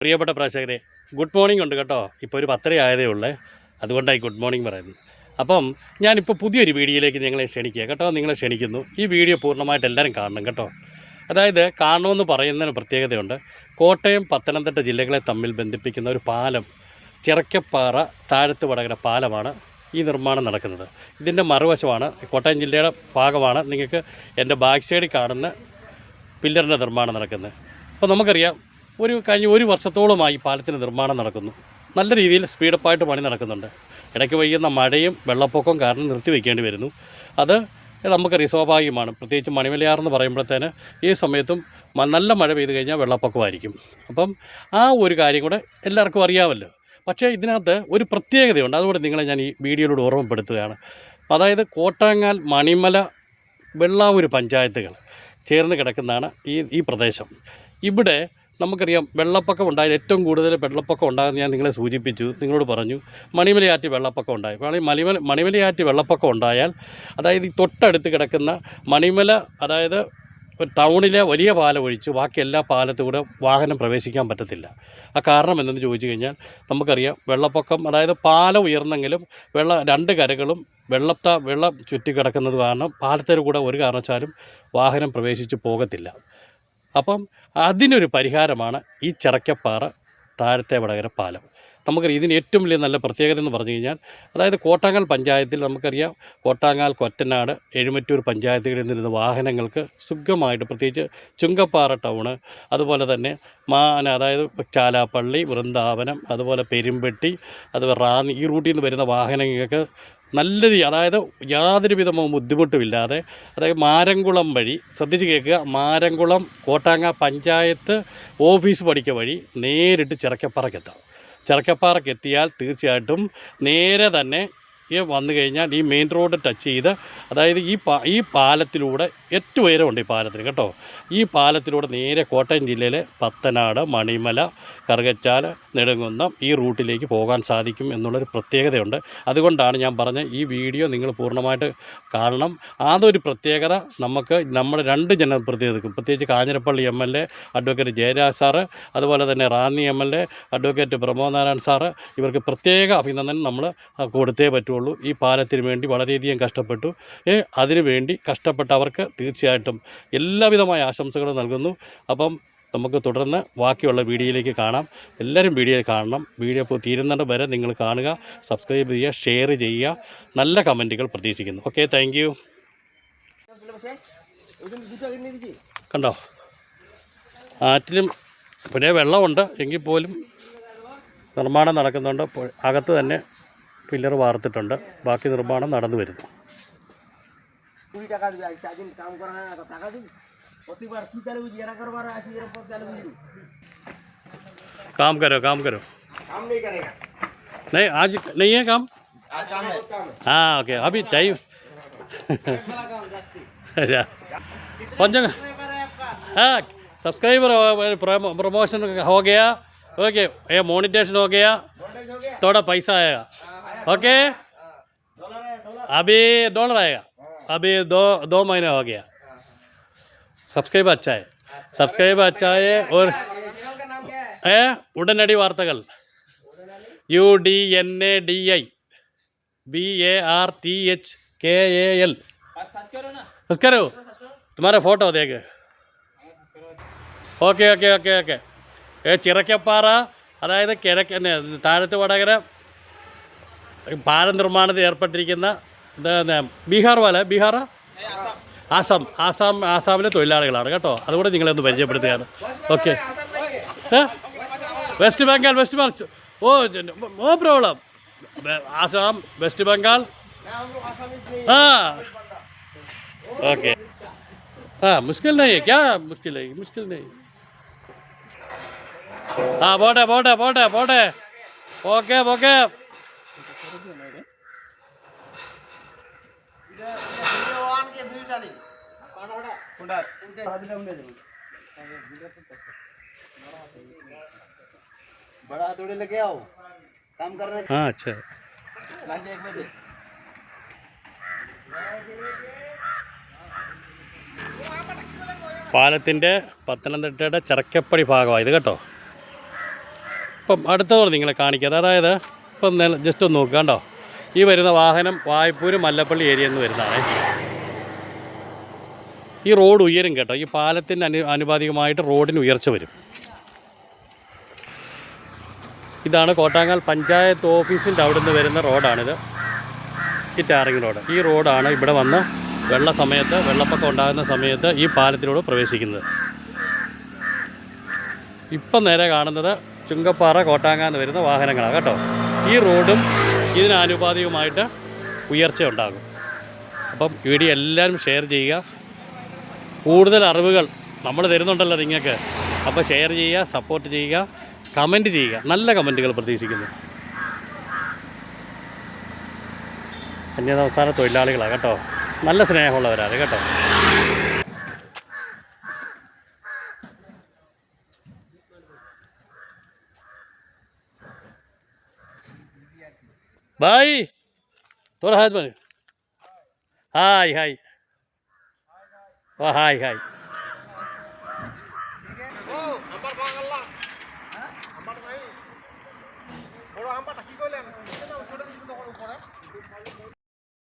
പ്രിയപ്പെട്ട പ്രേക്ഷകരെ good morning ഉണ്ട് കേട്ടോ. ഇപ്പോൾ ഒരു പത്തര ആയതേ ഉള്ളേ. അതുകൊണ്ടായി ഗുഡ് മോർണിംഗ് പറയുന്നത്. അപ്പം ഞാനിപ്പോൾ പുതിയൊരു വീഡിയോയിലേക്ക് നിങ്ങളെ ക്ഷണിക്കുക കേട്ടോ. നിങ്ങളെ ക്ഷണിക്കുന്നു. ഈ വീഡിയോ പൂർണമായിട്ട് എല്ലാവരും കാണണം കേട്ടോ. അതായത് കാണണമെന്ന് പറയുന്നതിന് പ്രത്യേകതയുണ്ട്. കോട്ടയം പത്തനംതിട്ട ജില്ലകളെ തമ്മിൽ ബന്ധിപ്പിക്കുന്ന ഒരു പാലം ചിറക്കപ്പാറ താഴത്ത് വടകര പാലമാണ് ഈ നിർമ്മാണം നടക്കുന്നത്. ഇതിന്റെ മറുവശമാണ് കോട്ടയം ജില്ലയുടെ ഭാഗമാണ് നിങ്ങൾക്ക് എന്റെ ബാക്ക് സൈഡിൽ കാണുന്ന പില്ലറിന്റെ നിർമ്മാണം നടക്കുന്നത്. അപ്പോൾ നമുക്കറിയാം ഒരു കഴിഞ്ഞ ഒരു വർഷത്തോളമായി പാലത്തിന് നിർമ്മാണം നടക്കുന്നു. നല്ല രീതിയിൽ സ്പീഡപ്പായിട്ട് പണി നടക്കുന്നുണ്ട്. ഇടയ്ക്ക് പെയ്യുന്ന മഴയും വെള്ളപ്പൊക്കവും കാരണം നിർത്തിവെക്കേണ്ടി വരുന്നു. അത് നമുക്കറിയാം സ്വാഭാവികമാണ്. പ്രത്യേകിച്ച് മണിമലയാറെന്ന് പറയുമ്പോഴത്തേന് ഈ സമയത്തും നല്ല മഴ പെയ്തു കഴിഞ്ഞാൽ വെള്ളപ്പൊക്കമായിരിക്കും. അപ്പം ആ ഒരു കാര്യം കൂടെ എല്ലാവർക്കും അറിയാമല്ലോ. പക്ഷേ ഇതിനകത്ത് ഒരു പ്രത്യേകതയുണ്ട്. അതുകൊണ്ട് നിങ്ങളെ ഞാൻ ഈ വീഡിയോയിലൂടെ ഓർമ്മപ്പെടുത്തുകയാണ്. അതായത് കോട്ടാങ്ങാൽ മണിമല വെള്ളാവൂർ പഞ്ചായത്തുകൾ ചേർന്ന് കിടക്കുന്നതാണ് ഈ ഈ പ്രദേശം. ഇവിടെ നമുക്കറിയാം വെള്ളപ്പൊക്കം ഉണ്ടായത് ഏറ്റവും കൂടുതൽ വെള്ളപ്പൊക്കം ഉണ്ടായെന്ന് ഞാൻ നിങ്ങളെ സൂചിപ്പിച്ചു നിങ്ങളോട് പറഞ്ഞു. മണിമലയാറ്റി വെള്ളപ്പൊക്കം ഉണ്ടായി. മണി മണിമല മണിമലയാറ്റി വെള്ളപ്പൊക്കം ഉണ്ടായാൽ അതായത് ഈ തൊട്ടടുത്ത് കിടക്കുന്ന മണിമല അതായത് ടൗണിലെ വലിയ പാലം ഒഴിച്ച് ബാക്കി എല്ലാ പാലത്തുകൂടെ വാഹനം പ്രവേശിക്കാൻ പറ്റത്തില്ല. ആ കാരണം എന്തെന്ന് ചോദിച്ചു കഴിഞ്ഞാൽ നമുക്കറിയാം വെള്ളപ്പൊക്കം അതായത് പാലം ഉയർന്നെങ്കിലും വെള്ള രണ്ട് കരകളും വെള്ളത്ത വെള്ളം ചുറ്റിക്കിടക്കുന്നത് കാരണം പാലത്തിൽ കൂടെ ഒരു കാരണവശാലും വാഹനം പ്രവേശിച്ച് പോകത്തില്ല. അപ്പം അതിനൊരു പരിഹാരമാണ് ഈ ചിറക്കപ്പാറ താഴത്തെ വടകര പാലം. നമുക്കറിയാം ഇതിന് ഏറ്റവും വലിയ നല്ല പ്രത്യേകത എന്ന് പറഞ്ഞു കഴിഞ്ഞാൽ അതായത് കോട്ടാങ്ങൽ പഞ്ചായത്തിൽ നമുക്കറിയാം കോട്ടാങ്ങാൽ കൊറ്റനാട് എഴുമറ്റൂർ പഞ്ചായത്തുകളിൽ നിന്നിരുന്ന വാഹനങ്ങൾക്ക് സുഖമായിട്ട് പ്രത്യേകിച്ച് ചുങ്കപ്പാറ ടൗണ് അതുപോലെ തന്നെ മാന അതായത് ചാലാപ്പള്ളി വൃന്ദാവനം അതുപോലെ പെരുമ്പെട്ടി അതുപോലെ റാന്നി ഈ റൂട്ടിൽ നിന്ന് വരുന്ന വാഹനങ്ങൾക്ക് നല്ല രീതി അതായത് യാതൊരു വിധമോ ബുദ്ധിമുട്ടുമില്ലാതെ അതായത് മാരംകുളം വഴി ശ്രദ്ധിച്ച് കേൾക്കുക മാരംകുളം കോട്ടാങ്ങ പഞ്ചായത്ത് ഓഫീസ് പഠിക്ക വഴി നേരിട്ട് ചിറക്കപ്പാറയ്ക്കെത്താം ചിറക്കപ്പാറയ്ക്ക് എത്തിയാൽ തീർച്ചയായിട്ടും നേരെ തന്നെ വന്നു കഴിഞ്ഞാൽ ഈ മെയിൻ റോഡ് ടച്ച് ചെയ്ത് അതായത് ഈ പാ ഈ പാലത്തിലൂടെ ഏറ്റവും ഉയരമുണ്ട് ഈ പാലത്തിന് കേട്ടോ. ഈ പാലത്തിലൂടെ നേരെ കോട്ടയം ജില്ലയിലെ പത്തനാട് മണിമല കറുകച്ചാൽ നെടുങ്കുന്നം ഈ റൂട്ടിലേക്ക് പോകാൻ സാധിക്കും എന്നുള്ളൊരു പ്രത്യേകതയുണ്ട്. അതുകൊണ്ടാണ് ഞാൻ പറഞ്ഞ ഈ വീഡിയോ നിങ്ങൾ പൂർണമായിട്ട് കാണണം. അതൊരു പ്രത്യേകത നമുക്ക് നമ്മുടെ രണ്ട് ജനപ്രതിനിധികൾക്കും പ്രത്യേകിച്ച് Kanjirappally M L A advocate Jayaraj sir അതുപോലെ തന്നെ Ranni M L A advocate Pramod Narayan sir ഇവർക്ക് പ്രത്യേക അഭിനന്ദനം നമ്മൾ കൊടുത്തേ പറ്റുള്ളൂ. ഈ പാലത്തിന് വേണ്ടി വളരെയധികം കഷ്ടപ്പെട്ടു. അതിനുവേണ്ടി അതിനു വേണ്ടി കഷ്ടപ്പെട്ടവർക്ക് തീർച്ചയായിട്ടും എല്ലാവിധമായ ആശംസകളും നൽകുന്നു. അപ്പം നമുക്ക് തുടർന്ന് ബാക്കിയുള്ള വീഡിയോയിലേക്ക് കാണാം. എല്ലാവരും വീഡിയോ കാണണം. വീഡിയോ തീരുന്നത് വരെ നിങ്ങൾ കാണുക സബ്സ്ക്രൈബ് ചെയ്യുക ഷെയർ ചെയ്യുക. നല്ല കമന്റുകൾ പ്രതീക്ഷിക്കുന്നു. ഓക്കെ താങ്ക് കണ്ടോ? ആറ്റിലും പിന്നെ വെള്ളമുണ്ട്. എങ്കിൽ പോലും നിർമ്മാണം നടക്കുന്നുണ്ട്. അകത്ത് തന്നെ പില്ലർ വാർത്തിട്ടുണ്ട്. ബാക്കി നിർമ്മാണം നടന്നു വരുന്നു. কুড়ি টাকা দিবি আজ চার দিন কাম করা হয় না টাকা দিবি প্রতিবার তুই তাহলে বুঝি এরা করবার আসি এরপর তাহলে বুঝবি काम करो काम करो কাম নেই করেগা नहीं आज नहीं है काम আজ কাম নেই কাম हाँ ओके अभी टाइम पंचंग हाँ सब्सक्राइबर प्रमोशन हो गया ओके ये मोनिटेशन हो गया हो गया थोड़ा पैसा आएगा ओके अभी डॉलर आएगा अभी दो दो महीने हो गया सब्सक्राइब अच्छा है सब्सक्राइब अच्छा है और ഏ ഉടനടി വാർത്തകൾ U D N A D I B A R T H K A L बस करो तुम्हारा फोटो देख ഓക്കെ ഓക്കെ ഓക്കെ ഓക്കെ ഏ ചിറക്കപ്പാറ അതായത് കിഴക്ക് തന്നെ താഴത്ത് വടകര പാല നിർമ്മാണത്തിൽ ഏർപ്പെട്ടിരിക്കുന്ന ഇത് പിന്നെ ബീഹാർ പോലെ ബീഹാറാ? ആസാം. ആസാം ആസാമിലെ തൊഴിലാളികളാണ് കേട്ടോ. അതുകൂടെ നിങ്ങളെ ഒന്ന് പരിചയപ്പെടുത്തുകയാണ്. Okay. West Bengal West Bengal. ഓ ഓ പ്രോബ്ലം. Assam West Bengal. ആ. ഓക്കെ. ആ മുഷ്കിൽ നേ ക്യാ മുഷ്കിൽ ആയി മുഷ്കിൽ നേ ആ പോട്ടെ പോട്ടെ പോട്ടെ പോട്ടെ. ഓക്കെ ഓക്കെ बड़ा थोड़े लेके आओ काम कर रहे हाँ अच्छा പാലത്തിൻ്റെ പത്തനംതിട്ടയുടെ ചിറക്കപ്പടി ഭാഗമാണ് ഇത് കേട്ടോ ഇപ്പം അടുത്തതോടെ നിങ്ങളെ കാണിക്കാം അതായത് ഇപ്പം ജസ്റ്റ് ഒന്ന് നോക്കുക കണ്ടോ ഈ വരുന്ന വാഹനം വായ്പൂര് മല്ലപ്പള്ളി ഏരിയയിൽ നിന്ന് വരുന്നതാണ്. ഈ റോഡ് ഉയരും കേട്ടോ. ഈ പാലത്തിന് അനു അനുപാതികമായിട്ട് റോഡിന് ഉയർച്ച വരും. ഇതാണ് കോട്ടാങ്ങാൽ പഞ്ചായത്ത് ഓഫീസിന്റെ അവിടെ നിന്ന് വരുന്ന റോഡാണിത്. ഈ ടാറിങ് റോഡ്. ഈ റോഡാണ് ഇവിടെ വന്ന് വെള്ള സമയത്ത് വെള്ളപ്പൊക്കം ഉണ്ടാകുന്ന സമയത്ത് ഈ പാലത്തിലൂടെ പ്രവേശിക്കുന്നത്. ഇപ്പം നേരെ കാണുന്നത് ചുങ്കപ്പാറ കോട്ടാങ്ങാന്ന് വരുന്ന വാഹനങ്ങളാണ് കേട്ടോ. ഈ റോഡും ഇതിനാനുപാതികമായിട്ട് ഉയർച്ച ഉണ്ടാകും അപ്പം വീഡിയോ എല്ലാവരും ഷെയർ ചെയ്യുക. കൂടുതൽ അറിവുകൾ നമ്മൾ തരുന്നുണ്ടല്ലോ നിങ്ങൾക്ക്. അപ്പോൾ ഷെയർ ചെയ്യുക സപ്പോർട്ട് ചെയ്യുക കമന്റ് ചെയ്യുക. നല്ല കമന്റുകൾ പ്രതീക്ഷിക്കുന്നു. അന്യസംസ്ഥാന തൊഴിലാളികളാണ് കേട്ടോ. നല്ല സ്നേഹമുള്ളവരാണ് കേട്ടോ. ভাই তোর হাত মানে হাই হাই। ও হাই হাই।